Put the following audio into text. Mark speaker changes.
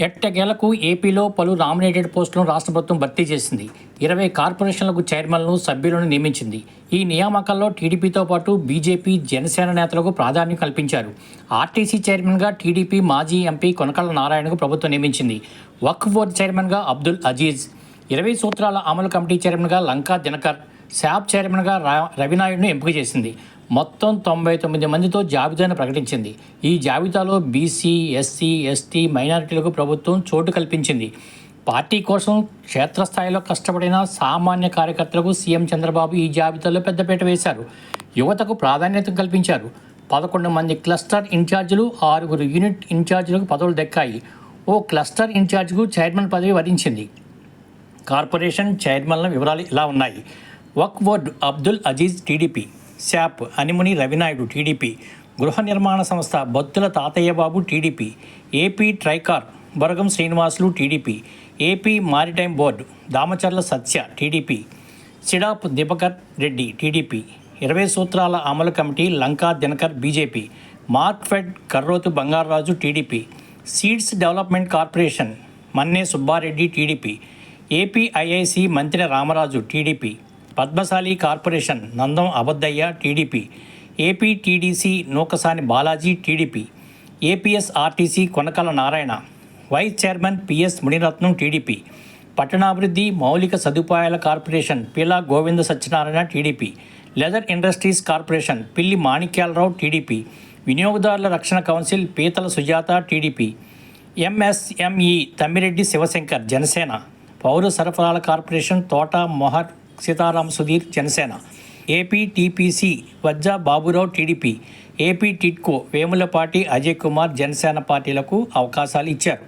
Speaker 1: ఎట్టగేలకు ఏపీలో పలు నామినేటెడ్ పోస్టులను రాష్ట్ర ప్రభుత్వం భర్తీ చేసింది. ఇరవై కార్పొరేషన్లకు చైర్మన్లను సభ్యులను నియమించింది. ఈ నియామకాల్లో టీడీపీతో పాటు బీజేపీ జనసేన నేతలకు ప్రాధాన్యం కల్పించారు. ఆర్టీసీ చైర్మన్గా టీడీపీ మాజీ ఎంపీ కొనకళ్ళ నారాయణకు ప్రభుత్వం నియమించింది. వక్ఫ్ బోర్డు చైర్మన్గా అబ్దుల్ అజీజ్. ఇరవై సూత్రాల అమలు కమిటీ చైర్మన్గా లంకా దినకర్. శాప్ చైర్మన్గా రా- రవినాయుడును ఎంపిక చేసింది. మొత్తం తొంభై తొమ్మిది మందితో జాబితాను ప్రకటించింది. ఈ జాబితాలో బీసీ ఎస్సీ ఎస్టీ మైనారిటీలకు ప్రభుత్వం చోటు కల్పించింది. పార్టీ కోసం క్షేత్రస్థాయిలో కష్టపడిన సామాన్య కార్యకర్తలకు సీఎం చంద్రబాబు ఈ జాబితాలో పెద్దపీట వేశారు. యువతకు ప్రాధాన్యత కల్పించారు. పదకొండు మంది క్లస్టర్ ఇన్ఛార్జీలు ఆరుగురు యూనిట్ ఇన్ఛార్జీలకు పదవులు దక్కాయి. ఓ క్లస్టర్ ఇన్ఛార్జ్కు చైర్మన్ పదవి వరించింది. కార్పొరేషన్ చైర్మన్ల వివరాలు ఇలా ఉన్నాయి. Waqf board Abdul Aziz TDP SAAP Animuni Ravinaidu TDP గృహ నిర్మాణ సంస్థ Bothula Tatayya Babu TDP AP TRICOR Boragam Srinivasulu TDP AP maritime board Damacharla Satya TDP SEEDAP Dipakar Reddy TDP ఇరవై సూత్రాల అమలు committee Lanka Dinakar BJP MARKFED Karrothu Bangararaju TDP seeds development corporation Manne Subbareddy TDP APIIC Mantri Ramaraju TDP Padmasali corporation Nandam Abaddaiah TDP AP TDC Nukasani Balaji TDP APS RTC Konakala Narayana vice chairman PS Munirathnam TDP పట్టణాభివృద్ధి మౌలిక సదుపాయాల corporation Pila Govinda Satyanarayana TDP leather industries corporation Pilli Manikyalarao TDP వినియోగదారుల రక్షణ council Peethala Sujatha TDP MSME Thammireddy Sivasankar Janasena పౌర సరఫరాల corporation Thota Mohar Sitaram Sudheer Janasena. AP TPC Vajja Baburao TDP. AP TIDCO Vemulapati Ajay Kumar Janasena పార్టీలకు అవకాశాలు ఇచ్చారు.